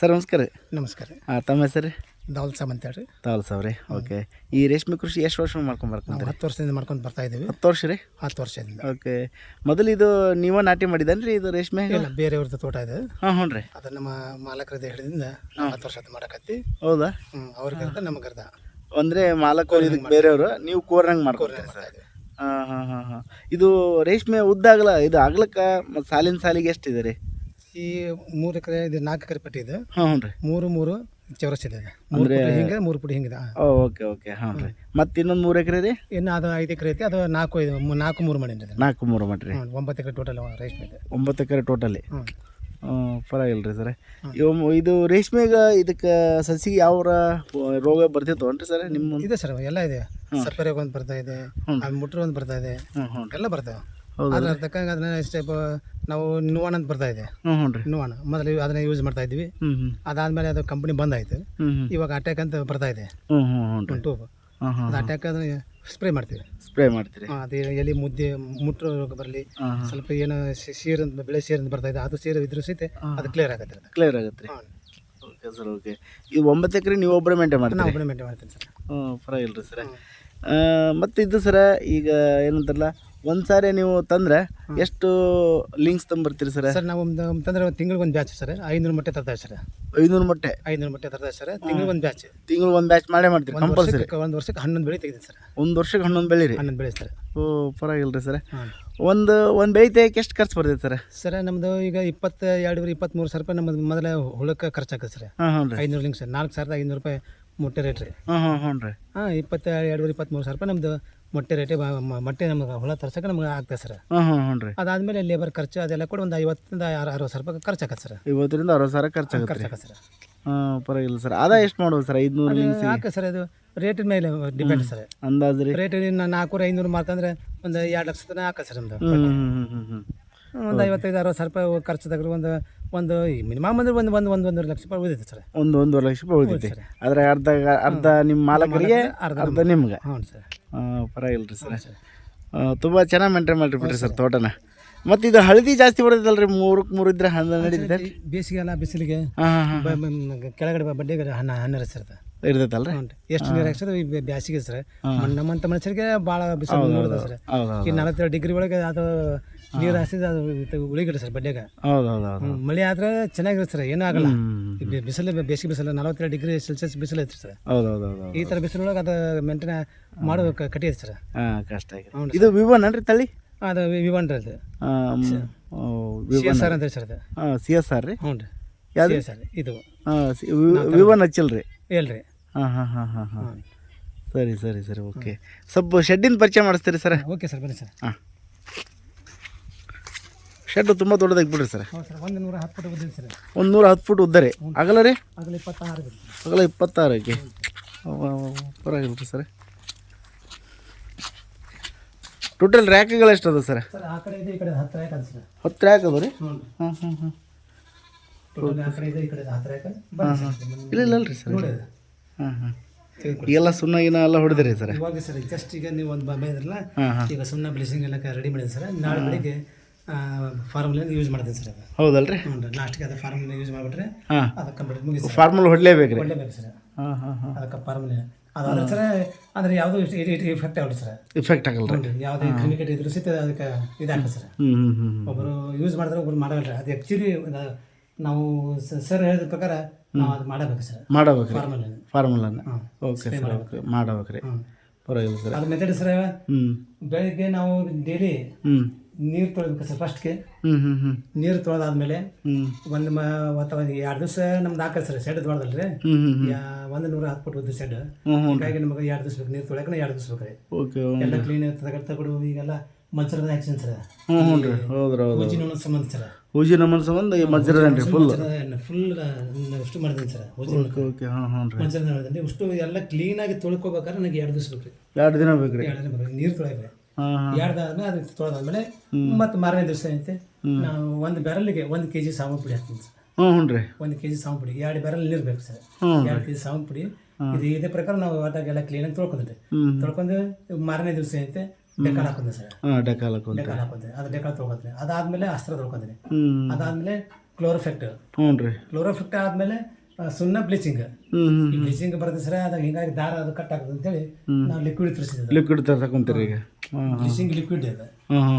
Sir ನಮಸ್ಕಾರ. ರೀ ನಮಸ್ಕಾರ. ರೀ ಹಾಂ ತಮ್ಮ ಹೆಸರು? ರೀ ದಾವಲ್ ಸಾಬ್ ಅಂತ ಹೇಳ್ರಿ ತಾವಲ್ ಸಾವ್ರಿ ಓಕೆ. ಈ ರೇಷ್ಮೆ ಕೃಷಿ ಎಷ್ಟು ವರ್ಷ ಮಾಡ್ಕೊಂಡು ನಾವು ಹತ್ತು ವರ್ಷದಿಂದ ಮಾಡ್ಕೊಂಡು ಬರ್ತಾ ಇದ್ದೀವಿ ಹತ್ತು ವರ್ಷ ರೀ? ಹತ್ತು ವರ್ಷದಿಂದ. ಓಕೆ. ಮೊದಲು ಇದು ನೀವೇ ನಾಟಿ ಮಾಡಿದ್ದಾನೆ ರೀ ಇದು ರೇಷ್ಮೆ? ಇಲ್ಲ ಬೇರೆಯವ್ರದ್ದು ತೋಟ ಇದೆ. ಹಾಂ ಹ್ಞೂ ರೀ ಅದು ನಮ್ಮ ಮಾಲಕರದ ಹಿಡಿದಿಂದ ನಾವು ಹತ್ತು ವರ್ಷದ ಮಾಡಕತ್ತಿ. ಹೌದಾ? ಹ್ಞೂ ಅವ್ರಿಗೆ ಗರ್ದ ನಮ್ಮ ಅರ್ಧ ಅಂದರೆ ಮಾಲಕರು ಇದಕ್ಕೆ ಬೇರೆಯವರು ನೀವು ಕೋರ್ನಂಗೆ ಮಾಡ್ಕೊಡ್ತೀರಿ ಮಾಡ್ತಾ ಸರ್? ಇದ್ದೀವಿ ಹಾಂ ಹಾಂ ಹಾಂ ಹಾಂ. ಇದು ರೇಷ್ಮೆ ಉದ್ದ ಇದು ಆಗ್ಲಕ್ಕ ಮತ್ತು ಸಾಲಿನ ಸಾಲಿಗೆ ಎಷ್ಟಿದೆ ರೀ? ಈ ಮೂರು ಎಕರೆ ಇದು ನಾಲ್ಕು ಎಕರೆ ಪಟ್ಟಿ ಇದೆ. ಹಾಂ ಹ್ಞೂ ರೀ. ಮೂರು ಮೂರು ಚೌರಸ್ ಇದೆ ಮೂರು ಪುಡಿ ಹಿಂಗೆ ಮೂರು ಪುಡಿ ಹಿಂಗಿದೆ. Okay okay. ಹಾಂ ರೀ. ಮತ್ತು ಇನ್ನೊಂದು ಮೂರು ಎಕರೆ ರೀ ಇನ್ನು ಅದು ಐದು ಎಕರೆ ಐತಿ ಅದು ನಾಲ್ಕು ಐದು ಮೂ- ನಾಲ್ಕು ಮೂರು ಮನೆ ಇದೆ. ನಾಲ್ಕು ಮೂರು ಮಾಡಿರಿ ಒಂಬತ್ತು ಎಕರೆ ಟೋಟಲ್ ರೇಷ್ಮೆ ಇದೆ. ಒಂಬತ್ತು ಎಕರೆ ಟೋಟಲಿ ಹ್ಞೂ ಪರವಾಗಿಲ್ಲ ರೀ ಸರ್. ಇವು ಇದು ರೇಷ್ಮೆಗೆ ಇದಕ್ಕೆ ಸಸಿಗೆ ಯಾವ ರೋಗ ಬರ್ತಿತ್ತು ರೀ ಸರ್ ನಿಮ್ಮ ಇದೆ ಸರ್ ಎಲ್ಲ ಇದೆ. ಸಪ್ಪೆ ಒಂದು ಬರ್ತಾ ಇದೆ ಮುಟ್ರು ಒಂದು ಬರ್ತಾ ಇದೆ. ಹ್ಞೂ ಹ್ಞೂ ಎಲ್ಲ ಬರ್ತಾವೆ? ಅದ್ರ ತಕ್ಕಂಗೆ ಅದನ್ನ ಸ್ಟೆಪ್ ನಾವು ನುವಾನ್ ಅಂತ ಬರ್ತಾ ಇದೆ. ಹ್ಞೂ ಹ್ಞೂ ರೀ. ನುವಾನ ಮೊದಲು ಅದನ್ನ ಯೂಸ್ ಮಾಡ್ತಾ ಇದ್ವಿ. ಹ್ಞೂ ಹ್ಞೂ ಅದಾದಮೇಲೆ ಅದು ಕಂಪ್ನಿ ಬಂದ್ ಆಯ್ತು ಹ್ಞೂ ಹ್ಞೂ ಇವಾಗ ಅಟ್ಯಾಕ್ ಅಂತ ಬರ್ತಾ ಇದೆ. ಹ್ಞೂ ಹ್ಞೂ ಹ್ಞೂ ಅದು ಅಟ್ಯಾಕ್ ಅದನ್ನ ಸ್ಪ್ರೇ ಮಾಡ್ತೀವಿ. ಸ್ಪ್ರೇ ಮಾಡ್ತೀರಿ. ಅದೇ ಅದು ಎಲಿ ಮುದ್ದೆ ಮುಟ್ಟ ರೋಗ ಬರಲಿ ಸ್ವಲ್ಪ ಏನು ಸೀರ್ ಅಂತ ಬೆಳೆ ಸೀರ್ ಅಂತ ಬರ್ತಾ ಇದೆ ಅದು ಸೀರ್ ಇದ್ರೂ ಸಹಿತ ಅದು ಕ್ಲಿಯರ್ ಆಗುತ್ತೆ ಕ್ಲಿಯರ್ ಆಗುತ್ತೆ ರೀ. ಓಕೆ ಸರ್ ಓಕೆ ಇದು ಒಂಬತ್ತು ಎಕರೆ ನೀವು ಒಬ್ಬರೇ ಮೇಂಟೈನ್ ಮಾಡ್ತೀನಿ ಒಬ್ರು ಒಬ್ಬನೇ ಮೇಂಟೈನ್ ಮಾಡ್ತೀನಿ ಸರ್. ಹ್ಞೂ ಪರವಾಗಿಲ್ಲ ರೀ ಸರ ಮತ್ತು ಇದು ಸರ ಈಗ ಏನಂತಾರಲ್ಲ ಒಂದು ಸಾರಿ ನೀವು ತಂದ್ರೆ ಎಷ್ಟು ಲಿಂಕ್ಸ್ ತಂಬರ್ತೀರಿ ಸರ್? ಸರ್ ನಾವು ಒಂದು ತಂದ್ರೆ ತಿಂಗಳಿಗೆ ಒಂದು ಬ್ಯಾಚ್ ಸರ್. ಐನೂರು ಮೊಟ್ಟೆ ತರ್ತಾರೆ ಸರ್. ಐನೂರು ಮೊಟ್ಟೆ? ಐನೂರು ಮೊಟ್ಟೆ ತರ್ತಾ ಸರ್. ತಿಂಗಳಿಗೆ ಒಂದು ಬ್ಯಾಚ್. ತಿಂಗಳು ಒಂದು ಬ್ಯಾಚ್ ಮಾಡೇ ಮಾಡ್ತೀವಿ ಕಂಪಲ್ಸರಿ ಒಂದು ವರ್ಷಕ್ಕೆ ಹನ್ನೊಂದು ಬೆಳೆ ತೆಗೆದಿದೆ ಸರ್. ಒಂದು ವರ್ಷಕ್ಕೆ ಹನ್ನೊಂದು ಬೆಳೆ ರೀ? ಹನ್ನೊಂದು ಬೆಳೆ ಸರ್. ಓ ಪರವಾಗಿಲ್ಲ ರೀ ಸರ್ ಒಂದು ಒಂದು ಬೆಳೆ ತೆಗಿಯಕ್ಕೆ ಎಷ್ಟು ಖರ್ಚು ಬರ್ತೈತೆ ಸರ್? ಸರ್ ನಮ್ಮದು ಈಗ ಇಪ್ಪತ್ತು ಎರಡುವರೆ ಇಪ್ಪತ್ತ್ಮೂರು ಸಾವಿರ ರೂಪಾಯಿ ನಮ್ಮದು ಮೊದಲ ಹುಳಕ್ಕೆ ಖರ್ಚಾಗ್ತದೆ ಸರ್. ಹಾಂ ಹ್ಞೂ ರೀ ಐನೂರು ಲಿಂಕ್ ಸರ್. ನಾಲ್ಕು ಸಾವಿರದ ಐನೂರು ರೂಪಾಯಿ ಮೊಟ್ಟೆ ರೇಟ್ ರೀ. ಹಾಂ ಹಾಂ ಹ್ಞೂ ರೀ ಹಾಂ ಇಪ್ಪತ್ತ ಎರಡುವರೆ ಇಪ್ಪತ್ತ್ಮೂರು ಸಾವಿರ ರೂಪಾಯಿ ನಮ್ಮದು ಮೊಟ್ಟೆ ರೇಟ್ ಮೊಟ್ಟೆ ನಮ್ಗೆ ಹುಳ ತರ್ಸಕ್ಕೆ ನಮ್ಗೆ ಆಗ್ತದೆ ಸರ್. ಹಾಂ ಹಾಂ ಹ್ಞೂ ರೀ. ಅದಾದಮೇಲೆ ಲೇಬರ್ ಖರ್ಚು ಅದೆಲ್ಲ ಕೂಡ ಒಂದು ಐವತ್ತರಿಂದ ಅರ- ಅರವತ್ತು ಸಾವಿರ ರೂಪಾಯಿ ಖರ್ಚಾಗತ್ತೆ ಸರ್. ಐವತ್ತರಿಂದ ಅರವತ್ತು ಸಾವಿರ ಖರ್ಚು ಖರ್ಚಾಗತ್ತೆ ಸರ್. ಹಾಂ ಪರವಾಗಿಲ್ಲ ಸರ್. ಅದ ಎಷ್ಟು ಮಾಡ್ಬೋದು ಸರ್? ಐದುನೂರು ಯಾಕೆ ಸರ್ ಅದು? ರೇಟಿನ ಮೇಲೆ ಡಿಪೆಂಡ್ ಸರ್. ಅಂದಾಜು ರೀ. ರೇಟ್ ನಾಲ್ಕೂರ ಐನೂರು ಮಾರ್ತಂದ್ರೆ ಒಂದು ಎರಡು ಲಕ್ಷ ತನಕ ಹಾಕ ಸರ್ ನಮ್ದು. ಒಂದು ಐವತ್ತೈದು ಅರವತ್ತು ಸಾವಿರ ರೂಪಾಯಿ ಖರ್ಚು ತೆಗೆದ್ರೆ ಒಂದು ಒಂದು ಮಿನಿಮಮ್ ಅಂದ್ರೆ ಒಂದು ಒಂದು ಒಂದು ಒಂದೂವರೆ ಲಕ್ಷ ರೂಪಾಯಿ ಉಳಿದೈತೆ ಸರ್. ಒಂದು ಒಂದೂವರೆ ಲಕ್ಷ ರೂಪಾಯಿ ಉಳಿದೈತೆ ಅದ್ರ ಅರ್ಧ ಅರ್ಧ ನಿಮ್ಮ ಮಾಲಕರಿಗೆ ಅರ್ಧ ನಿಮ್ಗೆ. ಹ್ಞೂ ಸರ್. ಪರವಾಗಿಲ್ಲ ರೀ ಸರ್. ತುಂಬ ಚೆನ್ನಾಗಿ ಮೇಂಟೈನ್ ಮಾಡಿರಿ ಬಿಡ್ರಿ ಸರ್ ತೋಟನ. ಮತ್ತು ಇದು ಹಳದಿ ಜಾಸ್ತಿ ಬರ್ತೈತಲ್ರಿ ಮೂರಕ್ಕೆ ಮೂರು ಇದ್ರೆ ಹಣ್ಣು ನಡೀತೈತೆ ಬೇಸಿಗೆಲ್ಲ ಬಿಸಿಲಿಗೆ ಕೆಳಗಡೆ ಬಡ್ಡಿಗೆ ಹಣ್ಣ ಹಣ್ಣು ಸರ್ ಇರ್ತೈತಲ್ರಿ? ಹ್ಞೂ ಎಷ್ಟು ನೀರು ಹಾಕ್ಸೋದು ಈ ಬ್ಯಾಸಿಗೆ ಸರ್. ನಮ್ಮಂಥ ಮನುಷ್ಯರಿಗೆ ಭಾಳ ಬಿಸಿಲು ನೋಡಿದೆ ಸರ್. ಈ ನಲವತ್ತೆರಡು ಡಿಗ್ರಿ ಒಳಗೆ ಅದು ನೀರು ಹಾಸಿದ್ರೆ ಅದು ಇದು ಸರ್ ಬಡ್ಡೆಗೆ ಹೌದು ಹೌದು ಹೌದು ಮಳೆ ಆದ್ರೆ ಚೆನ್ನಾಗಿರುತ್ತೆ ಸರ್ ಏನೂ ಆಗಲ್ಲ. ಹ್ಮ್. ಈ ಬೆ- ಬಿಸಿಲು ಬೇಸಿಗೆ ಬಿಸಿಲು ನಲವತ್ತೆರಡು ಡಿಗ್ರಿ ಸೆಲ್ಸಿಯಸ್ ಬಿಸಿಲು ಐತ್ರಿ ಸರ್. ಹೌದು ಹೌದು ಈ ಥರ ಬಿಸಿಲೊಳಗೆ ಅದು ಮೇಂಟೈನ್ ಮಾಡೋ ಕ- ಕಠಿಣ ಸರ್. ಹಾಂ ಕಷ್ಟ ಆಗಿದೆ. ಇದು ವಿವನ್ ಅನ್ರಿ ತಳಿ? ಅದು ವಿವನ್ ರೀ ಅದು. ಸಿ ಎಸ್ ಆರ್ ಅಂತ ಸರ್ ಅದು. ಸಿ ಎಸ್ ಆರ್ ರೀ? ಹ್ಞೂ ರೀ. ಯಾವ್ದು? ಸಿ ಎಸ್ ಆರ್ ಇದು ವಿವನ್ ಹಚ್ಚಿಲ್ಲ ರೀ ಹೇಳ್ರಿ ಹಾಂ ಹಾಂ ಹಾಂ ಹಾಂ. ಹಾಂ ಹಾಂ ಸರಿ ಸರಿ ಸರಿ ಓಕೆ. ಸ್ವಲ್ಪ ಶೆಡ್ಡಿನ ಪರಿಚಯ ಮಾಡಿಸ್ತೀರಿ ಸರ್? ಓಕೆ ಸರ್ ಬನ್ನಿ ಸರ್. ಹಾಂ. ಶೆಡ್ಡು ತುಂಬ ದೊಡ್ಡದಾಗಿ ಬಿಡ್ರಿ ಸರ್. ಹೌದು ಸರ್ ಒಂದು ನೂರ ಹತ್ತು ಫುಟ್ ಬಂದಿದೆ ಸರ್. ಒಂದು ನೂರ ಹತ್ತು ಫುಟ್ ಉದ್ದ ರೀ ಅಗಲ ರೀ? ಆಗಲಿ ಇಪ್ಪತ್ತಾರು ಅಗಲ ಇಪ್ಪತ್ತಾರಕ್ಕೆ. ಪರವಾಗಿಲ್ಲ ರೀ ಸರ್. ಟೋಟಲ್ ರ್ಯಾಕ್ಗಳು ಎಷ್ಟು ಅದ ಸರ್? ಸರ್ ಆ ಕಡೆ ಇದೆ ಈ ಕಡೆ ಹತ್ತು ರ್ಯಾಕ್ ಅದ ಸರ್. ಹತ್ತು ರ್ಯಾಕ್ ಅದ ರೀ? ಹ್ಞೂ ಹಾಂ ಹಾಂ ಹಾಂ ಟೋಟಲ್ ಆ ಕಡೆ ಇದೆ ಈ ಕಡೆ ಇದೆ ಹತ್ತು ರ್ಯಾಕ್ ಬನ್ನಿ ಸರ್ ಬನ್ನಿ. ಇಲ್ಲ ಇಲ್ಲ ಅಲ್ರಿ ಸರ್. ಹಾಂ ಹಾಂ ತೆಗೆದುಕೊಡಿ. ಈಗೆಲ್ಲ ಸುಣ್ಣ ಗಿನ ಎಲ್ಲ ಹೊಡೆದಿರಿ ಸರ್. ಇವಾಗ ಸರ್ ಜಸ್ಟ್ ಈಗ ನೀವು ಒಂದು ಹಾಂ ಈಗ ಸುಣ್ಣ ಬ್ಲೀಸಿಂಗ್ ಎಲ್ಲ ರೆಡಿ ಮಾಡಿದ್ರೆ ಸರ್. ನಾಳೆ ಬೆಳಿಗ್ಗೆ ಫಾರ್ಮುಲಿನ ಯೂಸ್ ಮಾಡ್ತೀನಿ ಸರ್ ಅದು. ಹೌದಲ್ರಿ? ಹ್ಞೂ ರೀ ಲಾಸ್ಟಿಗೆ ಅದು ಫಾರ್ಮುಲಿನ ಯೂಸ್ ಮಾಡಿಬಿಟ್ರೆ ಹಾಂ. ಅದು ಕಂಪ್ಲೀಟ್ ಮುಗಿಸಿ ಫಾರ್ಮಲ್ ಹೊಡ್ಲೇಬೇಕು ರೀ ಒಳ್ಳೆಬೇಕು ಸರ್ ಹಾಂ ಹಾಂ ಹಾಂ. ಅದಕ್ಕೆ ಫಾರ್ಮುಲಿನ ಅದಾದ್ರೆ ಸರ್ ಅಂದರೆ ಯಾವುದೂ ಇಫೆಕ್ಟ್ ಆಗಲ್ಲ ಸರ್ ಇಫೆಕ್ಟ್ ಆಗಲ್ಲ ರೀ. ಯಾವುದೇ ಕ್ರಿಮಿಕೇಟ್ ಇದ್ರೂ ಸಹಿತ ಅದಕ್ಕೆ ಇದಾಗಲ್ಲ ಸರ್ ಒಬ್ಬರು ಯೂಸ್ ಮಾಡಿದ್ರೆ ಒಬ್ರು ಮಾಡಲ್ಲ ಅದು ಆ್ಯಕ್ಚುಲಿ ನಾವು ಸರ್ ಹೇಳಿದ ಪ್ರಕಾರ ನಾವು ಅದು ಮಾಡಬೇಕು ಸರ್ ಮಾಡಬೇಕು ರೀ ಫಾರ್ಮುಲಾನ ಓಕೆ ಸರ್ ಓಕೆ ಮಾಡ್ಬೇಕು. ರೀ ಪರವಾಗಿಲ್ಲ ಸರ್ ಅದು ಮೆಥಡ್ ಸರ್ ಬೆಳಗ್ಗೆ ನಾವು ಡೈಲಿ ಹ್ಞೂ ನೀರು ತೊಳೆದ್ಬೇಕು ಸರ್ ಫಸ್ಟ್ಗೆ ಹ್ಞೂ ಹ್ಞೂ ಹ್ಞೂ ನೀರು ತೊಳೆದಾದ್ಮೇಲೆ ಹ್ಞೂ ಒಂದು ಮ ಒಂದು ಎರಡು ದಿವಸ ನಮ್ದು ಹಾಕಲ್ ಸರ್ ಶೆಡ್ ತೊಳೆದಲ್ರಿ ಹ್ಞೂ ಹ್ಞೂ ಹ್ಞೂ ಒಂದು ನೂರ ಹತ್ತು ಫುಟ್ ಉದ್ದ ಶೆಡ್ ಹ್ಞೂ ಹ್ಞೂ ಹೀಗಾಗಿ ನಮಗೆ ಎರಡು ದಿವಸ ಬೇಕು ನೀರು ತೊಳೆಯಕ್ಕೆ ಎರಡು ದಿವಸ ಬೇಕು ರೀ. ಓಕೆ ಎಲ್ಲ ಕ್ಲೀನ್ ತಗೊಂಡು ತಗೊಡು ಈಗೆಲ್ಲ ಮಜ್ಜರದ ಆ್ಯಕ್ಷನ್ ಸರ್. ಹ್ಞೂ ಹ್ಞೂ ರೀ. ಹೌದ್ರಿ ಹೌದು ಸಂಬಂಧ ಸರ್. ಹುಜಿ ನಮ್ಮ ಸಂಬಂಧ ಈ ರೀ ಫುಲ್ ಫುಲ್ ಅಷ್ಟು ಮಾಡಿದ್ದೀನಿ ಸರ್ ಉಜ್ಜಿನ ಓಕೆ ಓಕೆ ಹಾಂ ಹಾಂ ರೀ. ಮಜ್ಜರದ ಮಾಡಿದ್ದೀನಿ ಅಷ್ಟು ಎಲ್ಲ ಕ್ಲೀನಾಗಿ ತೊಳ್ಕೊಬೇಕಾದ್ರೆ ನನಗೆ ಎರಡು ದಿವಸ ಬೇಕು ರೀ. ಎರಡು ದಿನ ಬೇಕು ರೀ? ಎರಡು ದಿನ ಬೇಕು ನೀರು ತೊಳೆಯಬೇಕು ಎರಡಾದ್ಮೇಲೆ ಅದಕ್ಕೆ ತೊಳೆದಾದ್ಮೇಲೆ ಮತ್ತೆ ಮಾರನೇ ದಿವಸ ಐತೆ ನಾನು ಒಂದು ಬೆರಲಿಗೆ ಒಂದು ಕೆ ಜಿ ಪುಡಿ ಹಾಕ್ತೀನಿ ಸರ್. ಹ್ಞೂ ಕೆಜಿ ರೀ. ಒಂದು ಕೆ ಜಿ ಸಾವನ್ ಪುಡಿ ಎರಡು ಬೆರಲ್ ನೀರು ಬೇಕು ಸರ್. ಎರಡು ಕೆ ಜಿ ಸಾವನ್ ಪುಡಿ. ಇದು ಇದೇ ಪ್ರಕಾರ ನಾವು ವಾಟಾಗೆಲ್ಲ ಕ್ಲೀನಾಗಿ ತೊಳ್ಕೊಂಡ್ರಿ ತೊಳ್ಕೊಂಡು ಮಾರನೇ ದಿವಸ ಐತೆ ಡೆಕಾಲ್ ಹಾಕೊಂಡೆ ಸರ್. ಡೆಕಾಲ್ ಒಂದು ಡೆಕಾಲ್ ಹಾಕೊಂಡೆ ಅದು ಡೆಕಾಲ್ ಅದಾದ್ಮೇಲೆ ಅಸ್ತ್ರ ತೊಳ್ಕೊಂತೀನಿ ಅದಾದ್ಮೇಲೆ ಕ್ಲೋರೋಫೆಕ್ಟ್. ಹ್ಞೂ ರೀ. ಕ್ಲೋರೋಫೆಕ್ಟ್ ಆದ್ಮೇಲೆ ಸುಣ್ಣ ಬ್ಲೀಚಿಂಗ್ ಬ್ಲೀಚಿಂಗ್ ಬರ್ತದೆ ಸರ್ ಅದು ಹಿಂಗಾಗಿ ದಾರ ಅದು ಕಟ್ ಆಗ್ತದೆ ಅಂತೇಳಿ ನಾವು ಲಿಕ್ವಿಡ್ ತರಿಸಿದ್ವಿ. ಲಿಕ್ವಿಡ್ ತರ್ಸಕೊಂತೀರಿ ಈಗ. ಬ್ಲೀಚಿಂಗ್ ಲಿಕ್ವಿಡ್ ಇದೆ.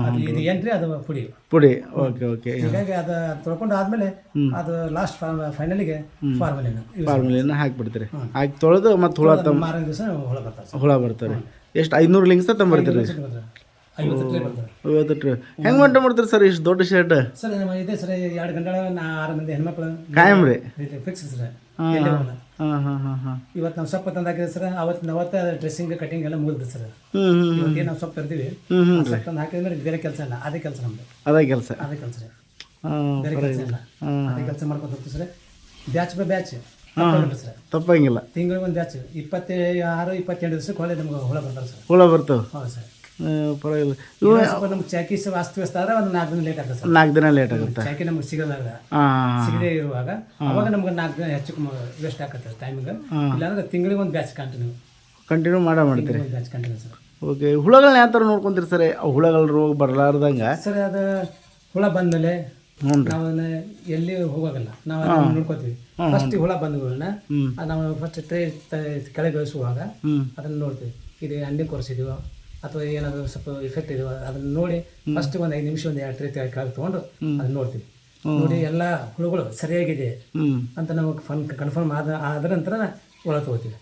ಅದು ಇದು ಏನ್ರಿ ಅದು ಪುಡಿ. ಪುಡಿ ಓಕೆ ಓಕೆ ಹೀಗಾಗಿ ಅದು ತೊಳ್ಕೊಂಡು ಆದಮೇಲೆ ಅದು ಲಾಸ್ಟ್ ಫೈನಲಿಗೆ ಫಾರ್ಮಲಿನ ಫಾರ್ಮುಲಿನ ಹಾಕಿಬಿಡ್ತೀರಿ. ಹಾಕಿ ತೊಳೆದು ಮತ್ತೆ ಹುಳ ತಮ್ಮ ಮಾರನೇ ದಿವಸ ಹುಳ ಬರ್ತಾರೆ ಹುಳ ಬರ್ತಾರೆ. ಎಷ್ಟು? ಐನೂರು ಲಿಂಗ್ಸ್ ತಂಬರ್ತೀರಿ ಐವತ್ತು ಟ್ರೇ ಹೆಂಗೆ ಮಂಟ ಮಾಡ್ತೀರಿ ಸರ್ ಇಷ್ಟು ದೊಡ್ಡ ಶರ್ಟ್ ಸರ್ ಇದೆ ಸರ್ ಎರಡು ಗಂಟೆ ನಾ ಆರು ಮಂದಿ ಹೆಣ್ಮಕ್ಳು. ಕಾಯಂ ರೀ. Fix sir. ಹಾಂ ಎಲ್ಲಿ ಹೋಗಲ್ಲ. ಹಾಂ ಹಾಂ ಹಾಂ. ಹಾಂ ಇವತ್ತು ನಾವು ಸೊಪ್ಪು ತಂದು ಹಾಕಿದ್ರೆ ಸರ್ ಅವತ್ತು ಅವತ್ತು ಡ್ರೆಸ್ಸಿಂಗ್ ಕಟಿಂಗ್ ಎಲ್ಲ ಮುಗಿದ್ರಿ ಸರ್. ಹ್ಮ್ ಹ್ಞೂ ಇವತ್ತು ಏನು ನಾವು ಸೊಪ್ಪು ತರ್ತೀವಿ ಸೊಪ್ಪು ತಂದು ಹಾಕಿದ್ರೆ ಬೇರೆ ಕೆಲಸ ಇಲ್ಲ. ಅದೇ ಕೆಲಸ ನಮ್ದು. ಅದೇ ಕೆಲಸ. ಅದೇ ಕೆಲಸ ಬೇರೆ ಕೆಲಸ ಇಲ್ಲ. ಅದೇ ಕೆಲಸ ಮಾಡ್ಕೊಂಡು ಹೋಗ್ತೀವಿ sir. Batch by batch. Sir. ತಪ್ಪಂಗಿಲ್ಲ. ತಿಂಗಳಿಗೆ ಒಂದು ಬ್ಯಾಚ್. ಇಪ್ಪತ್ತೇ ಆರು ಇಪ್ಪತ್ತೆಂಟು ದಿವಸಕ್ಕೆ ಹೊಳೆ ನಮ್ಗೆ ಹುಳ ಬರ್ತಾರೆ ಸರ್. ಹುಳ ಬರ್ತವೆ. ಹೌದು ಸರ್. ಪರವಾಗಿಲ್ಲ. ಸ್ವಲ್ಪ ನಮ್ಗೆ ಚಾಕಿ ವಾಸ್ತವ್ಯಸ್ತ ಆದ್ರೆ ಒಂದು ನಾಲ್ಕು ದಿನ ಲೇಟ್ ಆಗ್ತದೆ ಸರ್ ನಾಲ್ಕು ದಿನ ಲೇಟ್ ಆಗುತ್ತೆ. ಚಾಕಿ ನಮ್ಗೆ ಸಿಗಲ್ಲ ಹಾಂ ಸಿಗದೇ ಇರುವಾಗ ಅವಾಗ ನಮ್ಗೆ ನಾಲ್ಕು ದಿನ ಹೆಚ್ಚು ವೇಸ್ಟ್ ಆಗುತ್ತೆ ಟೈಮಿಂಗ್ ಇಲ್ಲಾಂದ್ರೆ ತಿಂಗಳಿಗೆ ಒಂದು ಬ್ಯಾಚ್ ಕಂಟಿನ್ಯೂ ಕಂಟಿನ್ಯೂ ಮಾಡೇ ಮಾಡ್ತೀರಿ. ಒಂದು ಬ್ಯಾಚ್ ಕಂಟಿನ್ಯೂ ಸರ್. ಓಕೆ ಹುಳಗಳನ್ನ ಯಾವ ಥರ ನೋಡ್ಕೊಂತೀರಿ ಸರ್? ಹುಳಗಳ ರೋಗ ಬರಲಾರ್ದಂಗೆ? ಸರ್ ಅದು ಹುಳ ಬಂದಮೇಲೆ ಹ್ಞೂ ರೀ ನಾವು ಅದನ್ನ ಎಲ್ಲಿ ಹೋಗೋದಿಲ್ಲ ನಾವು ಅದನ್ನ ನೋಡ್ಕೋತೀವಿ. ಫಸ್ಟ್ ಹುಳ ಬಂದಗಳನ್ನ ಹ್ಮ್. ನಾವು ಫಸ್ಟ್ ಟ್ರೇ ಕೆಳಗೆ ಇಳಿಸುವಾಗ ಹ್ಞೂ ಅದನ್ನ ನೋಡ್ತೀವಿ. ಇದು ಅಂಡಿ ಕೊರೆಸಿದೀವೋ ಅಥವಾ ಏನಾದರೂ ಸ್ವಲ್ಪ ಇಫೆಕ್ಟ್ ಇದೆ ಅದನ್ನ ನೋಡಿ ಫಸ್ಟ್ ಒಂದು ಐದು ನಿಮಿಷ ಒಂದು ಎರಡು ರೀತಿ ಕಾಲು ತೊಗೊಂಡು ಅದನ್ನ ನೋಡ್ತೀವಿ. ನೋಡಿ ಎಲ್ಲ ಹುಳುಗಳು ಸರಿಯಾಗಿದೆ ಅಂತ ನಮಗೆ ಫನ್ ಕನ್ಫರ್ಮ್ ಆದ ಆದ ನಂತರ ಹುಳ ತಗೋತೀವಿ.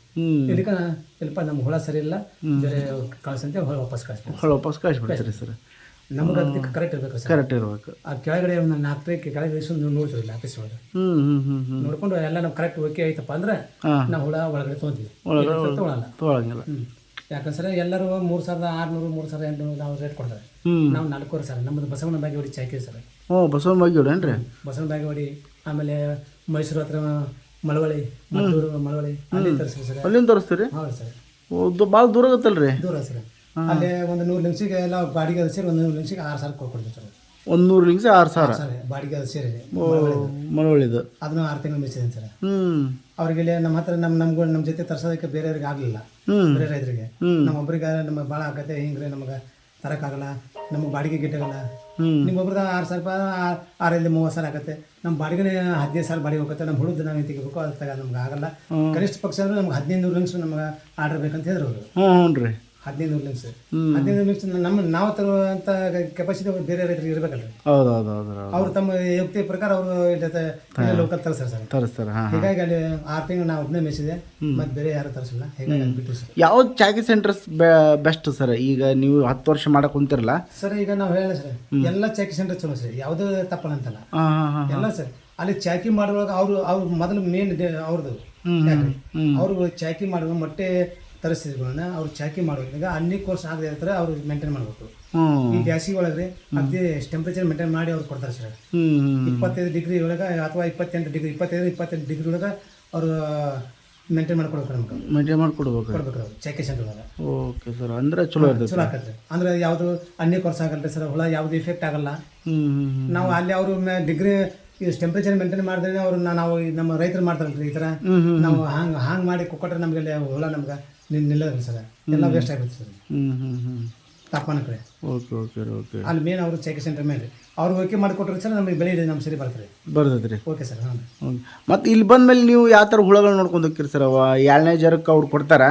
ಇದಕ್ಕೆ ಸ್ವಲ್ಪ ನಮ್ಮ ಹುಳ ಸರಿ ಇಲ್ಲ ಬೇರೆ ಕಳ್ಸಂತೆ ಹುಳ ವಾಪಸ್ ಕಳಿಸ್ತೀವಿ ಹುಳ ವಾಪಸ್ ಕಳಿಸ್ಬಿಡ್ತೀರಿ ಸರ್. ನಮಗೆ ಅದಕ್ಕೆ ಕರೆಕ್ಟ್ ಇರಬೇಕು ಸರ್. ಕರೆಕ್ಟ್ ಇರಬೇಕು. ಆ ಕೆಳಗಡೆ ಒಂದು ನಾಲ್ಕು ಟ್ರೇ ಕೆಳಗಡೆ ಇಸು ನೀವು ನೋಡ್ತೀವಿ ಆಫೀಸ್ ಒಳಗೆ. ನೋಡ್ಕೊಂಡು ಎಲ್ಲ ನಮ್ಗೆ ಕರೆಕ್ಟ್ ಓಕೆ ಆಯ್ತಪ್ಪ ಅಂದ್ರೆ ನಾವು ಹುಳ ಒಳಗಡೆ ತೊಗೊಂತೀವಿ ಒಳಗಡೆ ತೊಗೊಳಲ್ಲ. ತೊಗೊಳಂಗಿಲ್ಲ. ಯಾಕಂದ್ರೆ ಎಲ್ಲರೂ ಮೂರು ಸಾವಿರದ ಆರುನೂರು ಮೂರು ಸಾವಿರದ ಎಂಟುನೂರು ನಾವು ರೇಟ್ ಕೊಡ್ತಾರೆ. ನಾವು ನಾಲ್ಕೂವರೆ ಸರ್ ನಮ್ಮದು ಬಸವನ ಬಾಗೇವಾಡಿ ಚಾಕಿ ಸರ್. ಹ್ಞೂ ಬಸವನ ಬಾಗೇವಾಡಿ ಏನು ರೀ ಬಸವನ ಬಾಗೇವಾಡಿ ಆಮೇಲೆ ಮೈಸೂರು ಹತ್ರ ಮಳವಳ್ಳಿ ಮದ್ದೂರು ಮಳವಳ್ಳಿ ಅಲ್ಲಿ ತರಿಸ್ತೀವಿ ಸರ್. ಅಲ್ಲಿಂದ ತರಿಸ್ತೀರಿ? ಹೌದು ಸರ್. ಓದು ಭಾಳ ದೂರ ಆಗುತ್ತಲ್ರಿ? ದೂರ ಸರ್. ಅಲ್ಲೇ ಒಂದು ನೂರು ನಿಮಿಷಕ್ಕೆ ಎಲ್ಲ ಬಾಡಿಗೆ ಅದು ಸೇರಿ ಒಂದು ನೂರು ನಿಮಿಷಕ್ಕೆ ಆರು ಸಾವಿರ ಕೊಡ್ಕೊಡ್ತೀವಿ ಸರ್. ಒಂದು ನೂರು ನಿಮಿಷ ಆರು ಸಾವಿರ? ಸರ್ ಬಾಡಿಗೆ ಅದು ಸೇರಿ ಮಳವಳ್ಳಿದು. ಅದನ್ನು ಆರು ತಿಂಗಳು ಮಿಸಿದ್ದೀನಿ ಸರ್. ಹ್ಞೂ ಅವ್ರಿಗೆ ನಮ್ಮ ಹತ್ರ ನಮ್ಮ ನಮ್ಗೆ ನಮ್ಮ ಜೊತೆ ತರ್ಸೋದಕ್ಕೆ ಬೇರೆಯವ್ರಿಗೆ ಆಗಲಿಲ್ಲ. ಬೇರೆ ರೈತರಿಗೆ. ಹ್ಮ್. ನಮ್ಮ ಒಬ್ರಿಗೆ ನಮಗೆ ಭಾಳ ಆಗತ್ತೆ ಹಿಂಗ್ರಿ ನಮಗೆ ತರೋಕ್ಕಾಗಲ್ಲ ನಮಗೆ ಬಾಡಿಗೆ ಗಿಟ್ಟಾಗಲ್ಲ ನಿಮ್ಮೊಬ್ರದ ಆರು ಸಾವಿರ ರೂಪಾಯಿ ಆ- ಆರರಿಂದ ಮೂವತ್ತು ಸಾವಿರ ಆಗತ್ತೆ ನಮ್ಮ ಬಾಡಿಗೆನೇ ಹದಿನೈದು ಸಾವಿರ ಬಾಡಿಗೆ ಹೋಗುತ್ತೆ ನಮ್ಮ ಹುಡುಗ ನಾವು ತೆಗಿಬೇಕು ಅದ್ರ ತಗ ನಮ್ಗೆ ಆಗಲ್ಲ. ಕನಿಷ್ಠ ಪಕ್ಷ ಅಂದ್ರೆ ನಮ್ಗೆ ಹದಿನೈದು ನೂರು ನಿಮಿಷ ನಮ್ಗೆ ಆರ್ಡರ್ ಬೇಕಂತ ಹೇಳಿದ್ರು ಅವರು. ಹ್ಞೂ ರೀ ಹದಿನೈದು ನೂರು ಹ್ಮ್. ಹದಿನೈದು ನಿಮಿಷ ನಮ್ಮ ನಾವು ತರುವಂತ ಕೆಪಾಸಿಟಿ ಬೇರೆ ರೈತರಿಗೆ ಇರಬೇಕಲ್ರಿ. ಹೌದು ಹೌದು ಹೌದು ಅವ್ರು ತಮ್ಮ ಯುಕ್ತಿ ಪ್ರಕಾರ ಅವರು ಲೋಕಲ್ ತರಿಸ್ತಾರೆ ಸರ್. ತರಿಸ್ತಾರೆ ಹೀಗಾಗಿ ಅಲ್ಲಿ ಆರು ತಿಂಗಳು ನಾವು ಒಬ್ಬನೇ ಮೆಸಿದೆ ಮತ್ತೆ ಬೇರೆ ಯಾರು ತರಿಸಿಲ್ಲ. ಹೀಗಾಗಿ ಅಲ್ಲಿ ಬಿಟ್ಟು ಸರ್. ಯಾವ ಚಾಕಿ ಸೆಂಟರ್ಸ್ ಬೆಸ್ಟ್ ಸರ್? ಈಗ ನೀವು ಹತ್ತು ವರ್ಷ ಮಾಡಕ್ ಕುಂತಿರಲ್ಲ? ಸರ್ ಈಗ ನಾವು ಹೇಳ ಸರ್. ಎಲ್ಲ ಚಾಕಿ ಸೆಂಟರ್ ಚಲೋ ಸರ್. ಯಾವುದೇ ಹಾಂ ಎಲ್ಲ ಸರ್. ಅಲ್ಲಿ ಚಾಕಿ ಮಾಡುವಾಗ ಅವರು ಅವ್ರು ಮೊದಲು ಮೇನ್ ಅವ್ರದ್ದು ಅವರು ಅವ್ರು ಚಾಕಿ ಮಾಡುವ ಮೊಟ್ಟೆ ತರಿಸಿದ್ಗಳನ್ನ ಅವ್ರು ಚಾಕಿ ಮಾಡುವಾಗ ಅನ್ನಿ ಕೋರ್ಸ್ ಆಗದೆ ಇರ್ತಾರೆ ಅವ್ರು ಮೇಂಟೈನ್ ಮಾಡಬೇಕು. ಈ ಬ್ಯಾಸಿಗೆ ಒಳಗ್ರೆ ಅದೇ ಟೆಂಪ್ರೇಚರ್ ಮೇಂಟೈನ್ ಮಾಡಿ ಅವ್ರು ಕೊಡ್ತಾರೆ ಸರ್. ಇಪ್ಪತ್ತೈದು ಡಿಗ್ರಿ ಒಳಗೆ ಅಥವಾ ಇಪ್ಪತ್ತೆಂಟು ಡಿಗ್ರಿ ಇಪ್ಪತ್ತೈದು ಇಪ್ಪತ್ತೆಂಟು ಡಿಗ್ರಿ ಒಳಗೆ ಅವರು ಮೇಂಟೈನ್ ಮಾಡ್ಕೊಡ್ಬೇಕು ನಮ್ಗೆ. ಮೇಂಟೈನ್ ಮಾಡ್ಕೊಡ್ಬೇಕು. ಕೊಡ್ಬೇಕು ಚಾಕಿ ಸೆಂಟರ್ ಒಳಗೆ. ಓಕೆ ಸರ್ ಅಂದರೆ ಚಲೋ ಇರ್ತದೆ ಚಲೋ ಆಕತ್ರಿ ಅಂದ್ರೆ ಯಾವುದು ಅನ್ನಿ ಕೋರ್ಸ್ ಆಗಲ್ಲ ಸರ್ ಹುಳ ಯಾವುದು ಇಫೆಕ್ಟ್ ಆಗಲ್ಲ. ನಾವು ಅಲ್ಲಿ ಅವರು ಡಿಗ್ರಿ ಇದು ಟೆಂಪ್ರೇಚರ್ ಮೇಂಟೈನ್ ಮಾಡಿದ್ರೆ ಅವ್ರು ನಾವು ನಮ್ಮ ರೈತರು ಮಾಡ್ತಾರಲ್ರಿ ಈ ಥರ. ಹ್ಞೂ ನಾವು ಹಾಂಗ್ ಹಾಂಗೆ ಮಾಡಿ ಕೊಟ್ಟರೆ ನಮಗೆ ಅಲ್ಲಿ ಹುಳ ನಮ್ಗೆ. ನಿಲ್ ನಿಲ್ಲೋದ್ರಿ ಸರ್ ಎಲ್ಲ ವೇಸ್ಟ್ ಆಗಿಬಿಡ್ತು ಸರ್ ಹ್ಞೂ ಹ್ಞೂ ಹ್ಞೂ ತಾಪಮಾನ ಕಡೆ. Okay okay okay. ಅಲ್ಲಿ ಮೇನ್ ಅವರು ಚೆಕ್ ಸೆಂಟರ್ ಮೇಲೆ. ಅವ್ರು ಓಕೆ ಮಾಡಿಕೊಟ್ರೆ ಸರ್ ನಮಗೆ ಬೆಳೆ ನಮ್ಮ ಸರಿ ಬರ್ತದೆ. ಬರ್ತದೆ ರೀ ಓಕೆ ಸರ್ ಹಾಂ ಮತ್ತು ಇಲ್ಲಿ ಬಂದ್ಮೇಲೆ ನೀವು ಯಾವ ಥರ ಹುಳಗಳು ನೋಡ್ಕೊಂಡು ಹೋಗ್ತೀರಿ ಸರ್ ಅವ ಎರಡನೇ ಜ್ವರಕ್ಕೆ ಅವ್ರು ಕೊಡ್ತಾರ.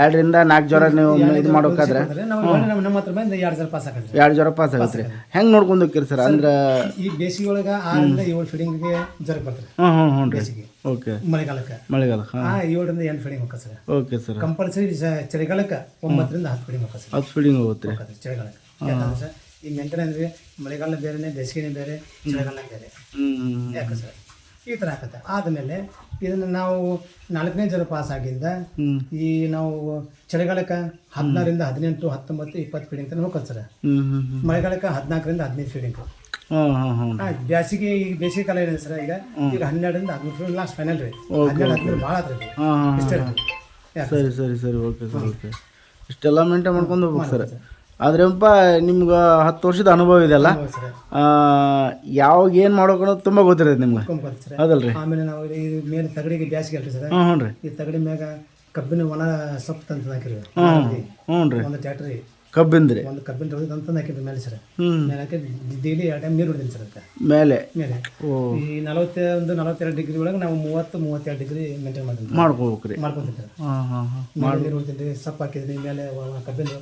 ಎರಡರಿಂದ ನಾಲ್ಕು ಜ್ವರ ನೀವು ಇದು ಮಾಡೋಕ್ಕಾದ್ರೆ ನಾವು ನಮ್ಮ ನಮ್ಮ ಹತ್ರ ಬಂದು ಎರಡು ಜ್ವರ ಪಾಸ್ ಆಗುತ್ತೆ. ಎರಡು ಜ್ವರ ಪಾಸ್ ಆಗುತ್ತೆ ರೀ. ಹೆಂಗೆ ನೋಡ್ಕೊಂಡು ಹೋಗ್ತೀರಿ ಸರ್ ಅಂದ್ರೆ ಈ ಬೇಸಿಗೆ ಒಳಗೆ ಆರರಿಂದ ಏಳು ಫೀಡಿಂಗ್ಗೆ ಜ್ವರ ಬರ್ತಾರೆ ಹ್ಞೂ ಹ್ಞೂ ಹ್ಞೂ ರೀ. ಓಕೆ ಮಳೆಗಾಲಕ್ಕೆ. ಮಳೆಗಾಲ ಹಾಂ. ಏಳರಿಂದ ಎಂಟು ಫೀಡಿಂಗ್ ಹೋಗ್ತದೆ ಸರ್. Okay sir. ಕಂಪಲ್ಸರಿ ಚಳಿಗಾಲಕ್ಕೆ ಒಂಬತ್ತರಿಂದ ಹತ್ತು ಫೀಡಿಂಗ್ ಹೋಗ್ತದೆ ಸರ್. ಅದು ಫೀಡಿಂಗ್ ಹೋಗುತ್ತೆ. ಚಳಿಗಾಲಕ್ಕೆ. ಯಾಕಂದ್ರೆ ಸರ್ ಈ ಮೇಂಟೆನೆನ್ಸ್ ಮಳೆಗಾಲ ಬೇರೆನೇ ಬೇಸಿಗೆನೇ ಬೇರೆ ಚಳಿಗಾಲ ಬೇರೆ. ಯಾಕೆ ಸರ್? ಈ ಥರ ಆಗತ್ತೆ. ಆದಮೇಲೆ ಇದನ್ನು ನಾವು ನಾಲ್ಕನೇ ಜ್ವರ ಪಾಸ್ ಆಗಿಂದ ಈ ನಾವು ಚಳಿಗಾಲಕ್ಕೆ ಹದಿನಾರರಿಂದ ಹದಿನೆಂಟು ಹತ್ತೊಂಬತ್ತು ಇಪ್ಪತ್ತು ಫೀಡಿಂಗ್ ತನಕ ಹೋಗ್ತದೆ ಸರ್. ಮಳೆಗಾಲಕ್ಕೆ ಹದಿನಾಲ್ಕರಿಂದ ಹದಿನೈದು ಫೀಡಿಂಗ್ ಹಾಂ ಬೇಸಿಗೆ ಈಗ ಬೇಸಿಗೆ ಕಾಲ ಏನಿದೆ ಸರ್ ಈಗ? ಈಗ ಹನ್ನೆರಡರಿಂದ ಹದಿಮೂರು ಲಾಸ್ಟ್ ಫೈನಲ್ ರೀ. ಹನ್ನೆರಡು ಹದಿಮೂರು ಭಾಳ ಆತ್ರಿ ಇಷ್ಟೇ ಸರಿ ಸರಿ ಸರಿ. Okay sir okay. ಇಷ್ಟೆಲ್ಲ ಮೇಂಟೈನ್ ಮಾಡ್ಕೊಂಡು ಹೋಗ್ಬೇಕು ಸರ್. ಆದ್ರೆಪ್ಪ ನಿಮ್ಗೆ ಹತ್ತು ವರ್ಷದ ಅನುಭವ ಇದೆಯಲ್ಲ ಹೌದು ಸರ್. ಆ, ಯಾವಾಗ ಏನು ಮಾಡ್ಬೇಕು ಅನ್ನೋದು ತುಂಬ ಗೊತ್ತಿರೋದು ನಿಮ್ಗೆ. ಅದಲ್ರಿ ಸರ್. ಹೌದಲ್ರಿ? ಆಮೇಲೆ ನಾವು ಈ ಮೇಲೆ ತಗಡಿಗೆ ಬ್ಯಾಸಿಗೆ ಅಲ್ರಿ ಸರ್. ಹ್ಞೂ ಹ್ಞೂ ರೀ. ಈ ತಗಡಿ ಮ್ಯಾಗ ಕಬ್ಬಿನ ಒಣ ಸೊಪ್ಪು ತಂದು ಹಾಕಿರಿ ಹ್ಞೂ ಹ್ಞೂ ರೀ. ಒಂದು ಟ್ಯಾಕ್ಟ್ರಿ. ಕಬ್ಬಿಂದ್ರಿ ಒಂದು ಕಬ್ಬಿನ ತೊಳೆದು ಅಂತ ಹಾಕಿದ್ರಿ ಮೇಲೆ ಸರ್ ಮೇಲೆ ಹಾಕಿ ಡೈಲಿ ಎರಡು ಟೈಮ್ ನೀರು ಹೊಡಿತೀನಿ ಸರ್ ಅದಕ್ಕೆ ಮೇಲೆ ಮೇಲೆ ಈ ನಲವತ್ತೊಂದು ನಲವತ್ತೆರಡು ಡಿಗ್ರಿ ಒಳಗೆ ನಾವು ಮೂವತ್ತು ಮೂವತ್ತೆರಡು ಡಿಗ್ರಿ ಮೇಂಟೈನ್ ಮಾಡ್ತೀನಿ ಮಾಡ್ಕೋಬೇಕ್ರಿ ಮಾಡ್ಕೊಂತೀನಿ ಸರ್ ನೀರು ಹೊಡಿತೀನಿ ರೀ ಸೊಪ್ಪು ಹಾಕಿದ್ರಿ ಮೇಲೆ ಕಬ್ಬಿನ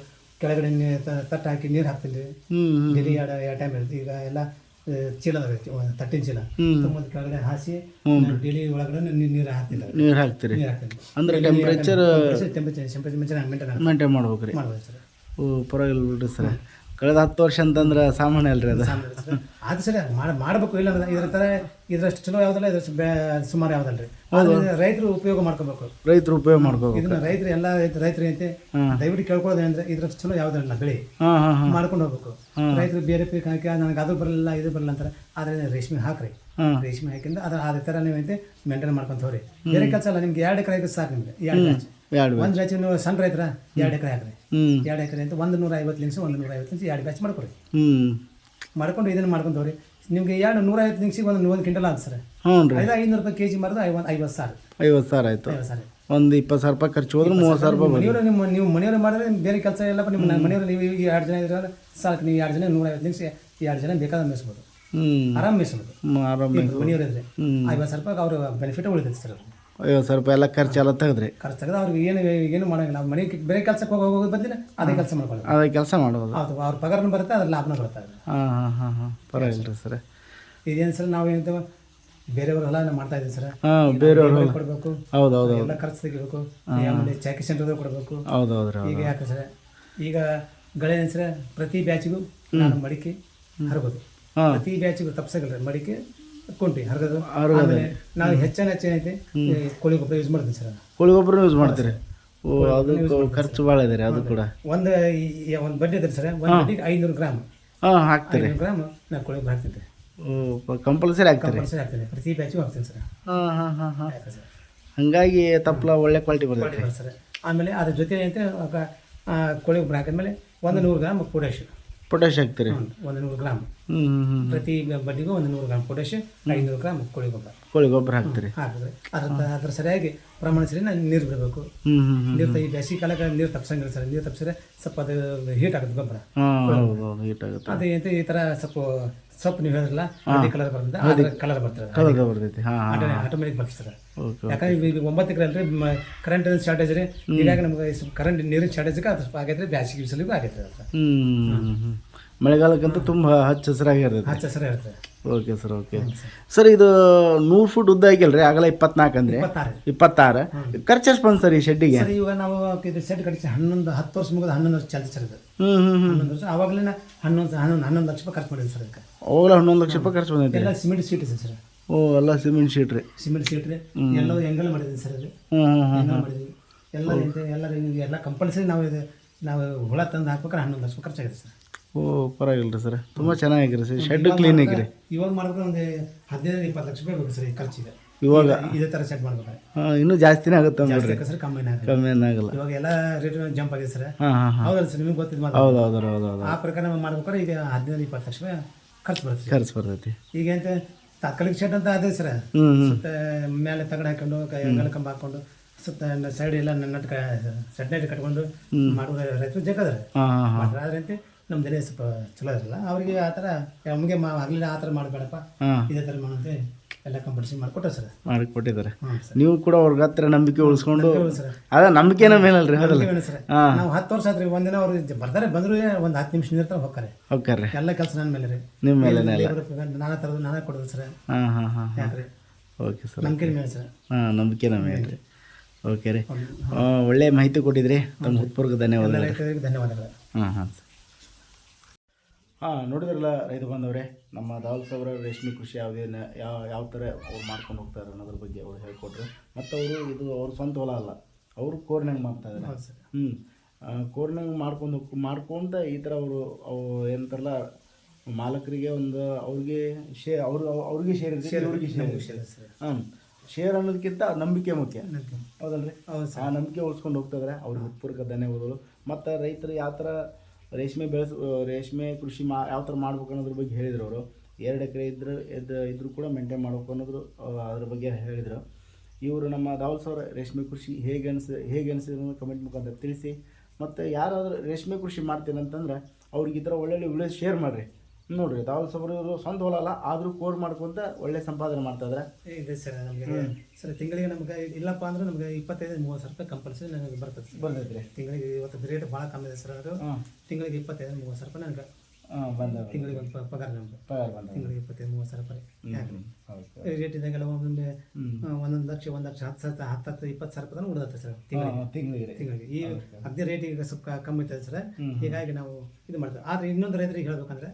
ಕೆಳಗಡೆ ನೀ- ತ- ಹಾಕಿ ನೀರು ಹಾಕ್ತೀನಿ ರೀ ಡೈಲಿ ಎರಡು ಎರಡು ಟೈಮ್ ಇರುತ್ತೆ ಈಗ ಎಲ್ಲ ಚೀಲ ಒಂದು ತಟ್ಟಿನ ಚೀಲ ಹ್ಮ್. ಕೆಳಗಡೆ ಹಾಸಿ ಡೈಲಿ ಒಳಗಡೆ ನೀರು ಹಾಕ್ತಿಲ್ಲ ರೀ. ನೀರು ಹಾಕ್ತೀರಿ ನೀರು ಹಾಕ್ತೀನಿ ಅಂದ್ರೆ temperature temperature temperature maintain maintain ಮಾಡ್ಬೇಕ್ರಿ ಮಾಡ್ಬೋದು ಸರ್ ಪರವಾಗಿಲ್ಲ ಬಿಡ್ರಿ ಸರ್. ಕಳೆದ ಹತ್ತು ವರ್ಷ ಅಂತಂದ್ರೆ ಸಾಮಾನ್ಯ ಅಲ್ರಿ ಅದು. ಅದು ಸರಿ. ಮಾಡ ಮಾಡಬೇಕು ಇಲ್ಲ ಇದ್ರ ಥರ ಇದ್ರಷ್ಟು ಚಲೋ ಯಾವುದಲ್ಲ ಇದ್ರಷ್ಟು ಬೇ ಸುಮಾರು ಯಾವುದಲ್ಲ ರೀ ರೈತರು ಉಪಯೋಗ ಮಾಡ್ಕೋಬೇಕು. ರೈತರು ಉಪಯೋಗ ಮಾಡ್ಕೋಬೇಕು. ಇದನ್ನ ರೈತರು ಎಲ್ಲ ರೈತರು ಐತೆ ದಯವಿಟ್ಟು ಕೇಳ್ಕೊಳ್ಳೋದು ಅಂದ್ರೆ ಇದ್ರಷ್ಟು ಚಲೋ ಯಾವುದಲ್ಲ ಬೆಳೆ. ಹಾಂ ಹಾಂ ಹಾಂ. ಮಾಡ್ಕೊಂಡು ಹೋಗ್ಬೇಕು. ರೈತರು ಬೇರೆ ಪೀಕ್ ಹಾಕಿ ನನಗೆ ಅದು ಬರಲಿಲ್ಲ ಇದು ಬರಲ್ಲ ಅಂತಾರೆ. ಆದರೆ ರೇಷ್ಮೆ ಹಾಕ್ರಿ. ರೇಷ್ಮೆ ಹಾಕಿಂದ ಅದ್ರ ಅದೇ ಥರ ನೀವು ಐತೆ ಮೇಂಟೈನ್ ಮಾಡ್ಕೊಂತ ಹೋಗ್ರಿ. ಬೇರೆ ಕೆಲಸ ಅಲ್ಲ ನಿಮ್ಗೆ ಎರಡು ಎಕರೆ ಸಾಕು ನಿಮಗೆ. ಎರಡು ಒಂದು ಬ್ಯಾಚ್. ನೀವು ಸಣ್ಣ ರೈತರ ಎರಡು ಎಕರೆ ಹಾಕ್ರಿ ಎರಡು ಎಕರೆ ಅಂತ ಒಂದು ನೂರ ಐವತ್ತು ನಿಮಿಷ ಒಂದು ನೂರ ಐವತ್ತು ನಿಮಿಷ ಎರಡು ಬ್ಯಾಚ್ ಮಾಡ್ಕೊರಿ ಮಾಡ್ಕೊಂಡು ಇದನ್ನು ಮಾಡ್ಕೊಂಡು ಹೋಗ್ರಿ ನಿಮಗೆ ಎರಡು ನೂರ ಐವತ್ತು ನಿಮಿಷಕ್ಕೆ ಒಂದು ಒಂದು ಕ್ವಿಂಟಲ್ ಆಗುತ್ತೆ ಸರ್. ಹ್ಞೂ ರೀ ಐದು ಐನೂರು ರೂಪಾಯಿ ಕೆ ಜಿ ಮಾರಿದ್ರೆ ಐವತ್ತು ಐವತ್ತು ಸಾವಿರ ಐವತ್ತು ಸಾವಿರ ಆಯಿತು. ಒಂದು ಇಪ್ಪತ್ತು ಸಾವಿರ ರೂಪಾಯಿ ಖರ್ಚು ಹೋದ್ರೆ ಮೂವತ್ತು ಸಾವಿರ ರೂಪಾಯಿ ಮನೆಯವರು ನಿಮ್ಮ ನೀವು ಮನೆಯವರು ಮಾಡಿದ್ರೆ ಬೇರೆ ಕೆಲಸ ಎಲ್ಲ ನಿಮ್ಮ ಮನೆಯವರು ನೀವು ಈಗ ಎರಡು ಜನ ಇದ್ರೆ ಸಾಕು ನೀವು ಎರಡು ಜನ ನೂರ ಐವತ್ತು ನಿಮಿಷ ಎರಡು ಜನ ಬೇಕಾದ ಮೇಯಿಸ್ಬೋದು. ಆರಾಮ್ ಮೇಯಿಸ್ಬೋದು. ಮನೆಯವರು ಇದ್ರೆ ಐವತ್ತು ಸಾವಿರ ರೂಪಾಯಿ ಅವ್ರ ಬೆನಿಫಿಟ್ ಉಳಿತೈತೆ ಸರ್ ಐವತ್ತು ಸ್ವಲ್ಪ ರೂಪಾಯಿ ಎಲ್ಲ ಖರ್ಚು ಎಲ್ಲ ತೆಗೆದ್ರಿ. ಖರ್ಚು ತೆಗೆದು ಅವ್ರಿಗೆ ಏನು ಏನು ಮಾಡೋಂಗಿಲ್ಲ. ನಾವು ಮನೆಗೆ ಬೇರೆ ಕೆಲಸಕ್ಕೆ ಹೋಗಿ ಹೋಗೋದು ಬದಲಿನ ಅದೇ ಕೆಲಸ ಮಾಡ್ಕೊಳ್ಳಿ ಅದೇ ಕೆಲಸ ಮಾಡ್ಬೋದು. ಅದು ಅವ್ರ ಪಗಾರನೂ ಬರುತ್ತೆ ಅದ್ರ ಲಾಭನೂ ಬರುತ್ತೆ ಹಾಂ ಹಾಂ ಹಾಂ ಹಾಂ. ಪರವಾಗಿಲ್ಲ ರೀ ಸರ್. ಇದೇನು ಸರ್ ನಾವು ಏನು ಬೇರೆಯವ್ರ ಹೊಲ ನಾವು ಮಾಡ್ತಾ ಇದ್ದೀವಿ ಸರ್? ಹಾಂ ಹೊಲ ಕೊಡಬೇಕು. ಹೌದು ಹೌದು ಎಲ್ಲ ಖರ್ಚು ತೆಗಿಬೇಕು. ಆಮೇಲೆ ಚಾಕಿ ಸೆಂಟರ್ದಾಗ ಕೊಡಬೇಕು. ಹೌದು ಹೌದು. ರೀ ಈಗ ಯಾಕೆ ಸರ್? ಈಗ ಗಳೆ ಸರ್? ಪ್ರತಿ ಬ್ಯಾಚಿಗೂ ನಾನು ಮಡಿಕೆ ಹರಬೋದು. ಪ್ರತಿ ಬ್ಯಾಚಿಗೂ ತಪ್ಸಗಲ್ರಿ ಮಡಿಕೆ. ಕುಂಟಿ ಹರಗದು. ಆಮೇಲೆ ನಾವು ಹೆಚ್ಚಿನ ಐತೆ ಕೋಳಿ ಗೊಬ್ಬರ ಯೂಸ್ ಮಾಡ್ತೀನಿ ಸರ್ ಕೋಳಿ ಗೊಬ್ಬರ ಯೂಸ್ ಮಾಡ್ತೀರಿ? ಓ ಅದು ಖರ್ಚು ಭಾಳ ಇದೆ ರೀ ಅದು ಕೂಡ. ಒಂದು ಒಂದು ಬಡ್ಡಿ ಇದೆ ಸರ್ ಒಂದು ಬಡ್ಡಿಗೆ ಐನೂರು ಗ್ರಾಮ್. ಹಾಂ ಹಾಕ್ತೀರಿ. ಐನೂರು ಗ್ರಾಮ್ ನಾನು ಕೋಳಿ ಗೊಬ್ಬರ ಹಾಕ್ತೀನಿ ಓ ಕಂಪಲ್ಸರಿ ಹಾಕ್ತೀರಿ? ಕಂಪಲ್ಸರಿ ಹಾಕ್ತೀನಿ ಪ್ರತಿ ಬ್ಯಾಚು ಹಾಕ್ತೀನಿ ಸರ್. ಹಾಂ ಹಾಂ ಹಾಂ ಹಾಂ. ಹಾಗಾಗಿ ತಪ್ಪಲ ಒಳ್ಳೆ ಕ್ವಾಲಿಟಿ ಬರುತ್ತೆ. ಸರ್. ಆಮೇಲೆ ಅದ್ರ ಜೊತೆ ಏನಂತೆ ಕೋಳಿ ಗೊಬ್ಬರ ಹಾಕಿದ್ಮೇಲೆ ಒಂದು ನೂರು ಗ್ರಾಮ್ ಪೊಟ್ಯಾಶ್ ಪೊಟ್ಯಾಶ್ ಹಾಕ್ತೀರಿ ಒಂದು ನೂರು ಗ್ರಾಮ್. ಹ್ಞೂ ಹ್ಞೂ ಹ್ಞೂ ಪ್ರತಿ ಬಡ್ಡಿಗೂ ಒಂದು ನೂರು ಗ್ರಾಮ್. ಪೊಟ್ಯಾಶ್ ಐನೂರು ಗ್ರಾಮ್ ಕೋಳಿ ಗೊಬ್ಬರ ಕೋಳಿ ಗೊಬ್ಬರ ಹಾಕ್ತೀರಿ ಹಾಕಿದ್ರೆ. ಅದ್ರ ಅದ್ರ ಸರಿಯಾಗಿ ಪ್ರಮಾಣ ಸರಿ ನೀರು ಬಿಡಬೇಕು. ನೀರು ಈ ಬೇಸಿಗೆ ಕಾಲಕ್ಕೆ ನೀರು ತಪ್ಸಂಗಿಲ್ಲ ಸರ್. ನೀರು ತಪ್ಸಿದ್ರೆ ಸ್ವಲ್ಪ ಅದು ಹೀಟ್ ಆಗುತ್ತೆ ಗೊಬ್ಬರ. ಹೀಟ್ ಆಗುತ್ತೆ. ಅದೇ ಈ ಥರ ಸ್ವಲ್ಪ ಸೊಪ್ಪು ನೀವು ಹೇಳಿದ್ರಲ್ಲ ಹಳದಿ ಕಲರ್ ಬರ್ತದೆ ಅದ್ರ ಕಲರ್ ಬರ್ತದೆ ಕಲರ್ ಬರ್ತೈತಿ. ಹಾಂ ಆಟೋಮೆಟಿಕ್ ಬರ್ತಾರೆ ಓಕೆ ಯಾಕಂದ್ರೆ ಈಗ ಒಂಬತ್ತು ಎಕರೆ ಅಂದ್ರೆ ಕರೆಂಟ್ ಶಾರ್ಟೇಜ್ ರೀ ಹೀಗಾಗಿ ನಮ್ಗೆ ಸ್ವಲ್ಪ ಕರೆಂಟ್ ನೀರಿನ ಶಾರ್ಟೇಜ್ಗೆ ಅದು ಸ್ವಲ್ಪ ಆಗೈತೆ ಬ್ಯಾಸಿಗೆ ಬಿಸಿಲಿಗೂ ಆಗೈತೆ ಅದು. ಹ್ಞೂ ಮಳೆಗಾಲಕ್ಕಂತೂ ತುಂಬ ಹಚ್ಚ ಹಸಿರಾಗಿರ್ತೈತಿ ಹಚ್ಚ ಹಸಿರಾಗಿ ಇರ್ತದೆ ಓಕೆ ಸರ್ ಓಕೆ. ಸರ್. ಇದು ನೂರು ಫುಟ್ ಉದ್ದ ಆಗಿಲ್ರಿ ಆಗಲ್ಲ ಇಪ್ಪತ್ನಾಲ್ಕು ಅಂದ್ರೆ? ಇಪ್ಪತ್ತಾರು. ಖರ್ಚು ಎಷ್ಟು ಬಂತು ಸರ್ ಈ ಶೆಡ್ಡಿಗೆ? ಸರ್ ಇವಾಗ ನಾವು ಇದು ಸೆಟ್ ಕಡಿಸಿ ಹನ್ನೊಂದು ಹತ್ತು ವರ್ಷ ಮುಗಿದ ಹನ್ನೊಂದು ವರ್ಷ ಚಾಲ್ತಿ ಸರ್ ಇದು. ಹ್ಞೂ ಹ್ಞೂ ಹ್ಞೂ ಹನ್ನೊಂದು ವರ್ಷ ಆವಾಗಲೇ ಹನ್ನೊಂದು ಹನ್ನೊಂದು ಹನ್ನೊಂದು ಲಕ್ಷ ರೂಪಾಯಿ ಖರ್ಚು ಮಾಡಿದ್ವಿ ಸರ್ ಅದಕ್ಕೆ. ಅವಾಗಲೇ ಹನ್ನೊಂದು ಲಕ್ಷ ರೂಪಾಯಿ ಖರ್ಚು ಬಂದೈತೆ. ಎಲ್ಲ ಸಿಮೆಂಟ್ ಸೀಟ್ ಇದೆ ಸರ್. ಓ ಎಲ್ಲ ಸಿಮೆಂಟ್ ಶೀಟ್ ರೀ. ಸಿಮೆಂಟ್ ಸೀಟ್ ರೀ. ಎಲ್ಲ ಎಂಗಲ್ ಮಾಡಿದ್ರಿ ಸರ್ ಅದು ಹ್ಞೂ ಹ್ಞೂ ಹ್ಞೂ ಎಂಗಲ್ ಮಾಡಿದ್ವಿ ಎಲ್ಲ ಇದೆ ಎಲ್ಲ ಎಲ್ಲ ಕಂಪಲ್ಸರಿ ನಾವು ಇದು ನಾವು ಹುಳ ತಂದು ಹಾಕ್ಬೇಕಾದ್ರೆ ಹನ್ನೊಂದು ಲಕ್ಷ ರೂಪಾಯಿ ಖರ್ಚಾಗಿದೆ ಸರ್. ಓ ಪರವಾಗಿಲ್ಲ ರೀ ಸರ್. ತುಂಬ ಚೆನ್ನಾಗಿರಿ ಸರ್. ಶೆಡ್ ಕ್ಲೀನ್ ಆಗಿರಿ ಇವಾಗ ಮಾಡ್ಬೇಕು ಒಂದು ಹದಿನೈದು ಇಪ್ಪತ್ತು ಲಕ್ಷ ರೂಪಾಯಿ ಬೇಕು ಸರ್ ಈ ಖರ್ಚಿಗೆ. ಇವಾಗ? ಇದೇ ಥರ ಸೆಟ್ ಮಾಡ್ಬೇಕಾದ್ರೆ. ಹಾಂ ಇನ್ನೂ ಜಾಸ್ತಿನೇ ಆಗುತ್ತೆ ನೋಡಿರಿ. ಸರ್ ಕಮ್ಮಿ ಆಗುತ್ತೆ. ಕಮ್ಮಿ ಏನಾಗಲ್ಲ ಇವಾಗ ಎಲ್ಲ ರೇಟ್ ಜಂಪ್ ಆಗಿದೆ ಸರ್. ಹಾಂ ಹಾಂ ಹಾಂ. ಹೌದಲ್ಲ ಸರ್ ನಿಮ್ಗೆ ಗೊತ್ತಿದ್ದು ಮಾತು. ಹೌದು ಹೌದು ಹೌದು. ಹೌದು ಆ ಪ್ರಕಾರ ಮಾಡ್ಬೇಕಾದ್ರೆ ಈಗ ಹದಿನೈದು ಇಪ್ಪತ್ತು ಲಕ್ಷ ರೂಪಾಯಿ ಖರ್ಚು ಬರ್ತದೆ. ಖರ್ಚು ಬರ್ತೈತಿ. ಈಗ ಎಂತ ತಾತ್ಕಾಲಿಕ ಶೆಡ್ ಅಂತ ಅದೇ ಸರ್. ಸುತ್ತ ಮೇಲೆ ತಗಡ ಹಾಕೊಂಡು ಕೈ ಕಂಬ ಹಾಕೊಂಡು ಸುತ್ತ ಸೈಡ್ ಎಲ್ಲ ನನ್ನ ಸೆಟ್ ನೈಟ್ ಕಟ್ಕೊಂಡು ಮಾಡುವ ರೈತರು ಜಗದ್ರೆ ಹಾಂ ಹಾಂ ಹಾಂ. ಮಾಡ್ತಾರೆ ಆದ್ರಂತೆ ನಮ್ಮ ಜನ ಸ್ವಲ್ಪ ಚಲೋ ಇರಲ್ಲ. ಅವರಿಗೆ ಆ ಥರ ನಮಗೆ ಆಗಲಿಲ್ಲ ಆ ಥರ ಮಾಡಬೇಡಪ್ಪ. ಹಾಂ. ಇದೇ ಥರ ಮಾಡಂತೆ ಎಲ್ಲ ಕಾಂಪಿಟೇಷನ್ ಮಾಡಿಕೊಟ್ಟ ಸರ್. ಮಾಡಿ ಕೊಟ್ಟಿದ್ದಾರೆ ಹ್ಞೂ ಸರ್. ನೀವು ಕೂಡ ಅವ್ರಿಗೆ ಹತ್ರ ನಂಬಿಕೆ ಉಳಿಸ್ಕೊಂಡು ಸರ್. ಅದ ನಂಬಿಕೆನ ಮೇಲಲ್ರಿ ಹೌದಲ್ಲ? ಏನು ಸರ್. ಹಾಂ. ನಾವು ಹತ್ತು ವರ್ಷ ಆದ್ರೆ ಒಂದಿನ ಅವ್ರು ಜ- ಬರ್ತಾರೆ ಬಂದ್ರು ಒಂದು ಹತ್ತು ನಿಮಿಷ ನಿರ್ತಾರೆ ಹೋಗ್ತಾರೆ. ಹೋಗ್ತಾರೆ. ಎಲ್ಲ ಕೆಲಸ ನನ್ನ ಮೇಲೆ ರೀ ನಿಮ್ಮ ಮೇಲೆ ನಾನಾ ಥರದ್ದು ನಾನೇ ಕೊಡೋದು ಸರ್. ಹಾಂ ಹಾಂ ಹಾಂ ಹಾಂ. ಯಾಕ್ರಿ? ಓಕೆ ಸರ್ ನಂಬಿಕೆ ಮೇಲೆ ಸರ್. ಹಾಂ ನಂಬಿಕೆನ ಮೇಲ್ರಿ ಓಕೆ ರೀ. ಆ, ಒಳ್ಳೆ ಮಾಹಿತಿ ಕೊಟ್ಟಿದ್ರಿ. ತಮ್ಮ ಹೃತ್ಪೂರ್ವಕ ಧನ್ಯವಾದಗಳು. ರೈತರಿಗೆ ಧನ್ಯವಾದಗಳು. ಹಾಂ ಹಾಂ ಹಾಂ ನೋಡಿದ್ರಲ್ಲ ರೈತ ಬಾಂಧವರೇ ನಮ್ಮ ದಾವಲ್ ಸಾವಿರ ರೇಷ್ಮೆ ಕೃಷಿ ಯಾವುದೇನು ಯಾವ ಯಾವ ಥರ ಅವ್ರು ಮಾಡ್ಕೊಂಡು ಹೋಗ್ತಾರೆ ಅನ್ನೋದ್ರ ಬಗ್ಗೆ ಅವ್ರು ಹೇಳ್ಕೊಟ್ರು. ಮತ್ತು ಅವರು ಇದು ಅವ್ರ ಸ್ವಂತ ಹೊಲ ಅಲ್ಲ ಅವರು ಕೋರ್ನಾಗ ಮಾಡ್ತಾ ಇದ್ದಾರೆ ಹೌದು ಸರ್. ಹ್ಞೂ ಕೋರ್ನಾಗ ಮಾಡ್ಕೊಂಡು ಹೋಗಿ ಮಾಡ್ಕೊಂತ ಈ ಥರ ಅವರು ಅವು ಏನಂತಾರಲ್ಲ ಮಾಲಕರಿಗೆ ಒಂದು ಅವ್ರಿಗೆ ಶೇ ಅವ್ರು ಅವ್ರಿಗೆ ಶೇರ್ ಶೇರ್ ಅವ್ರಿಗೆ ಶೇರ್ ಹಾಂ ಶೇರ್ ಅನ್ನೋದಕ್ಕಿಂತ ನಂಬಿಕೆ ಮುಖ್ಯ. ಹೌದಲ್ರಿ? ಹೌದು ಆ ನಂಬಿಕೆ ಉಳಿಸ್ಕೊಂಡು ಹೋಗ್ತಿದ್ರೆ ಅವ್ರಿಗೆ ಹೃತ್ಪೂರ್ವಕ ಧನ್ಯವಾದಗಳು. ಮತ್ತು ರೈತರು ಯಾವ ಥರ ರೇಷ್ಮೆ ಬೆಳೆಸ್ ರೇಷ್ಮೆ ಕೃಷಿ ಮಾ, ಯಾವ ಥರ ಮಾಡ್ಬೇಕು ಅನ್ನೋದ್ರ ಬಗ್ಗೆ ಹೇಳಿದ್ರು ಅವರು. ಎರಡು ಎಕರೆ ಇದ್ರೆ ಎದ್ದು ಇದ್ರೂ ಕೂಡ ಮೇಂಟೈನ್ ಮಾಡ್ಬೇಕು ಅನ್ನೋದ್ರು ಅದ್ರ ಬಗ್ಗೆ ಹೇಳಿದರು. ಇವರು ನಮ್ಮ ದಾವಲ್ ಸರ್ ರೇಷ್ಮೆ ಕೃಷಿ ಹೇಗೆ ಅನಿಸ್, ಹೇಗೆ ಅನಿಸಿದ್ರು ಕಮೆಂಟ್ ಮುಖಾಂತರ ತಿಳಿಸಿ. ಮತ್ತು ಯಾರಾದರೂ ರೇಷ್ಮೆ ಕೃಷಿ ಮಾಡ್ತೀನಿ ಅಂತಂದ್ರೆ ಅವ್ರಿಗೆ ಈ ಥರ ಒಳ್ಳೊಳ್ಳೆ ವಿಡಿಯೋ ಶೇರ್ ಮಾಡಿರಿ. ನೋಡಿರಿ ದಾವಲ್ ಸಬ್ರು ಇವರು ಸ್ವಂತ ಹೊಲ ಅಲ್ಲ ಆದರೂ ಕೋರ್ ಮಾಡ್ಕೊಂತ ಒಳ್ಳೆ ಸಂಪಾದನೆ ಮಾಡ್ತಾಯಿದ್ರೆ ಇದೆ ಸರ್ ನಮಗೆ ಸರ್ ತಿಂಗಳಿಗೆ ನಮ್ಗೆ ಇಲ್ಲಪ್ಪ ಅಂದ್ರೆ ನಮ್ಗೆ ಇಪ್ಪತ್ತೈದು ಮೂವತ್ತು ಸಾವಿರ ರೂಪಾಯಿ ಕಂಪಲ್ಸರಿ ನನಗೆ ಬರ್ತದೆ ಬಂದೈತ್ರಿ. ತಿಂಗಳಿಗೆ ಇವತ್ತು ರೇಟ್ ಭಾಳ ಕಮ್ಮಿ ಇದೆ ಸರ್ ಅದು. ತಿಂಗಳಿಗೆ ಇಪ್ಪತ್ತೈದು ಮೂವತ್ತು ಸಾವಿರ ರೂಪಾಯಿ ನನಗೆ ಹಾಂ ಬಂದ ತಿಂಗಳಿಗೆ ಒಂದು ಪಗಾರ ನಮ್ಗೆ ಪಗಾರ ಬಂದ ತಿಂಗಳಿಗೆ ಇಪ್ಪತ್ತೈದು ಮೂವತ್ತು ಸಾವಿರ ರೂಪಾಯಿ ಯಾಕೆ? ಹೌದು ರೇಟ್ ಇದ್ದಂಗೆಲ್ಲ. ಆ, ಒಂದೊಂದು ಲಕ್ಷ ಒಂದು ಲಕ್ಷ ಹತ್ತು ಸಾವಿರ ಹತ್ತು ಹತ್ತು ಇಪ್ಪತ್ತು ಸಾವಿರ ರೂಪಾಯಿ ಉಳಿದತ್ತೆ ಸರ್ ತಿಂಗಳಿಗೆ. ತಿಂಗಳಿಗೆ ತಿಂಗಳಿಗೆ. ಈ ಅಗ್ದಿ ರೇಟ್ ಈಗ ಸ್ವಲ್ಪ ಕಮ್ಮಿ ಇರ್ತದೆ ಸರ್. ಹೀಗಾಗಿ ನಾವು ಇದು ಮಾಡ್ತೇವೆ. ಆದ್ರೆ ಇನ್ನೊಂದು ರೈತರಿಗೆ ಹೇಳ್ಬೇಕಂದ್ರೆ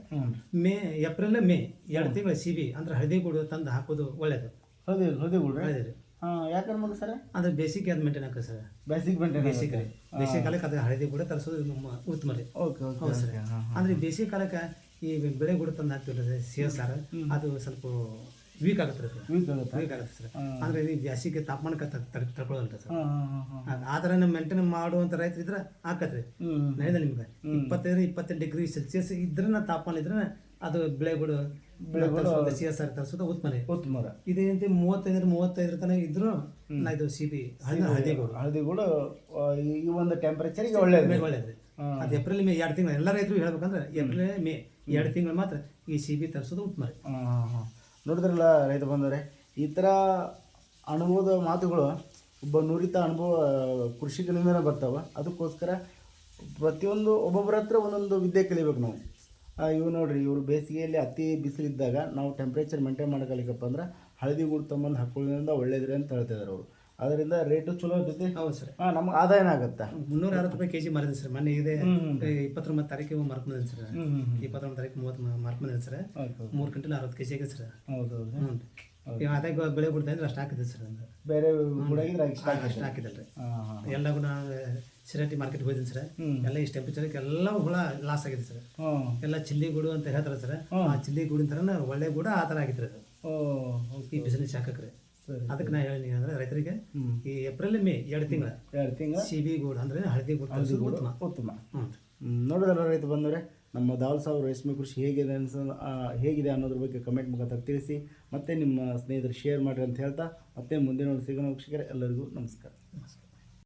ಮೇ ಏಪ್ರಿಲ್ ಮೇ ಎರಡು ತಿಂಗಳ ಸಿ ಬಿ ಅಂದ್ರೆ ಹಳದಿ ಗೂಡು ತಂದು ಹಾಕೋದು ಒಳ್ಳೇದು. ಹಳದಿ ಹಳದಿ ಬಿಡ್ರಿ ಒಳ್ಳೇದು ರೀ ಹಾಂ ಯಾಕಂದ್ರೆ ಮಗ ಸರ್? ಅಂದ್ರೆ ಬೇಸಿಗೆ ಅದು ಮೇಂಟೈನ್ ಆಗ್ತದೆ ಸರ್. ಬೇಸಿಕ್ ಮೇಂಟೈನ್ ಬೇಸಿಗೆ ರೀ. ಬೇಸಿಗೆ ಕಾಲಕ್ಕೆ ಅದು ಹಳದಿ ಗೂಡು ತರಿಸೋದು ನಮ್ಮ ಉತ್ತಮ ರೀ. ಓಕೆ ಹೌದು ಸರ್. ಅಂದ್ರೆ ಬೇಸಿಗೆ ಕಾಲಕ್ಕೆ ಈ ಬೆಳೆ ಗೂಡು ತಂದು ಹಾಕ್ತಿಲ್ಲ ಸಿ ಎಸ್ ಆರ್ ಅದು ಸ್ವಲ್ಪ ವೀಕ್ ಆಗುತ್ತೆ ರೀ ವೀಕ್ ಆಗುತ್ತಾ? ವೀಕ್ ಆಗುತ್ತೆ ಸರ್. ಅಂದ್ರೆ ಈ ಬೇಸಿಗೆ ತಾಪಮಾನಕ್ಕೆ ತಡ್ಕೊಳ್ಳಲ್ಲ ಸರ್. ಆ ಥರ ನಮ್ಮ ಮೇಂಟೈನ್ ಮಾಡುವಂಥ ರೈತರು ಇದ್ರೆ ಆಕತ್ರಿ. ನಡೆದ ನಿಮ್ಗೆ ಇಪ್ಪತ್ತೈದು ಇಪ್ಪತ್ತೆಂಟು ಡಿಗ್ರಿ ಸೆಲ್ಸಿಯಸ್ ಇದ್ರೆ ತಾಪಮಾನ ಇದ್ರೆ ಅದು ಬೆಳೆಗಳು ಸಿ ಎಸ್ ಆರ್ ತರಿಸೋದು ಉತ್ಮನೆ ರೀ ಇದೇ ಇದೇಂತಿ ಮೂವತ್ತೈದರ ಮೂವತ್ತೈದರ ತನಕ ಇದ್ರು ನಾ ಇದು ಸಿ ಬಿ ಹಳದಿ ಹಳದಿಗಳು ಹಳದಿ ಈ ಒಂದು ಟೆಂಪರೇಚರ್ಗೆ ಒಳ್ಳೇದು. ಒಳ್ಳೇದ್ರಿ. ಅದು ಏಪ್ರಿಲ್ ಮೇ ಎರಡು ತಿಂಗಳು. ಎಲ್ಲ ರೈತರು ಹೇಳ್ಬೇಕಂದ್ರೆ ಏಪ್ರಿಲ್ ಮೇ ಎರಡು ತಿಂಗಳು ಮಾತ್ರ ಈ ಸಿ ಬಿ ತರಿಸೋದು ಉತ್ತಮ ರೀ ನೋಡಿದ್ರಲ್ಲ ರೈತ ಬಂದವರೆ ಈ ಥರ ಅನುಭವದ ಮಾತುಗಳು ಒಬ್ಬ ನುರಿತ ಅನುಭವ ಕೃಷಿಕರಿಂದ ಬರ್ತಾವೆ. ಅದಕ್ಕೋಸ್ಕರ ಪ್ರತಿಯೊಂದು ಒಬ್ಬೊಬ್ಬರ ಹತ್ರ ಒಂದೊಂದು ವಿದ್ಯೆ ಕಲಿಬೇಕು ನಾವು. ಇವು ನೋಡಿರಿ ಇವರು ಬೇಸಿಗೆಯಲ್ಲಿ ಅತಿ ಬಿಸಿಲಿದ್ದಾಗ ನಾವು ಟೆಂಪ್ರೇಚರ್ ಮೇಂಟೈನ್ ಮಾಡ್ಕೊಳ್ಳಿಕ್ಕಪ್ಪ ಅಂದ್ರೆ ಹಳದಿ ಗುಡ್ ತಗೊಂಬಂದು ಹಾಕೊಳ್ಳೋದ್ರಿಂದ ಒಳ್ಳೇದ್ರಿ ಅಂತ ಹೇಳ್ತಿದ್ದಾರೆ ಅವರು. ಅದರಿಂದ ರೇಟು ಚಲೋ ಇರ್ತೈತಿ. ಹೌದು ಸರ್. ಹಾಂ ನಮ್ಗೆ ಆದಾಯನ ಆಗುತ್ತೆ. ಮುನ್ನೂರ ಅರವತ್ತು ರೂಪಾಯಿ ಕೆ ಜಿ ಮಾರಿದೆ ಸರ್. ಮೊನ್ನೆ ಇದೆ. ಇಪ್ಪತ್ತೊಂಬತ್ತು ತಾರೀಕಿಗೆ ಮಾರ್ಕ್ ಬಂದಿದೆ ಸರ್ ಇಪ್ಪತ್ತೊಂಬತ್ತು ತಾರೀಕು ಮೂವತ್ತು ಮಾರ್ಕ್ ಬಂದಿದೆ ಸರ್ ಮೂರು ಗಂಟೆಲಿ ಅರವತ್ತು ಕೆ ಜಿ ಆಗಿದೆ ಸರ್. ಹೌದು ಹೌದು. ಹ್ಞೂ ಈಗ ಬೆಳೆ ಬಿಡ್ತಾ ಇದ್ರೆ ಅಷ್ಟು ಹಾಕಿದೆ ಸರ್ ಅಂದ್ರೆ ಬೇರೆ ಅಷ್ಟು ಹಾಕಿದಲ್ಲ ರೀ ಎಲ್ಲ ಕೂಡ ಸಿರಟಿ ಮಾರ್ಕೆಟ್ ಹೋಯ್ತೀನಿ ಸರ್. ಎಲ್ಲ ಇಷ್ಟು ಟೆಂಪರೇಚರ್ಗೆ ಎಲ್ಲ ಹುಳ ಲಾಸ್ ಆಗಿದೆ ಸರ್. ಎಲ್ಲ ಚಿಲ್ಲಿ ಗೂಡು ಅಂತ ಹೇಳ್ತಾರೆ ಸರ್. ಆ ಚಿಲ್ಲಿ ಗೂಡಿನ ಥರ ಒಳ್ಳೆ ಗೂಡ ಆ ಥರ ಆಗಿತ್ತು ಅದು ಈ ಬಿಸಿನೆಸ್ ಹಾಕಕ್ರೆ ಅದಕ್ಕೆ ನಾ ಹೇಳಿ ಅಂದ್ರೆ ರೈತರಿಗೆ. ಈ ಏಪ್ರಿಲ್ ಮೇ ಎರಡು ತಿಂಗಳ ಎರಡು ತಿಂಗಳ? ಸಿಬಿ ಗೂಡು ಅಂದ್ರೆ ಹಳದಿ ಗೂಡು ಉತ್ತಮ. ಉತ್ತಮ. ನೋಡಿದ್ರಲ್ಲ ರೈತ ಬಂದವರೆ? ನಮ್ಮ ದಾಲ್ ಸಾವು ರೇಷ್ಮೆ ಕೃಷಿ ಹೇಗಿದೆ ಅನ್ಸ ಹೇಗಿದೆ ಅನ್ನೋದ್ರ ಬಗ್ಗೆ ಕಮೆಂಟ್ ಮುಖಾಂತರ ತಿಳಿಸಿ, ಮತ್ತೆ ನಿಮ್ಮ ಸ್ನೇಹಿತರು ಶೇರ್ ಮಾಡಿರಿ ಅಂತ ಹೇಳ್ತಾ, ಮತ್ತೆ ಮುಂದಿನ ಒಂದು ಸಿಗೋಣ ವೀಕ್ಷಕರೇ, ಎಲ್ಲರಿಗೂ ನಮಸ್ಕಾರ.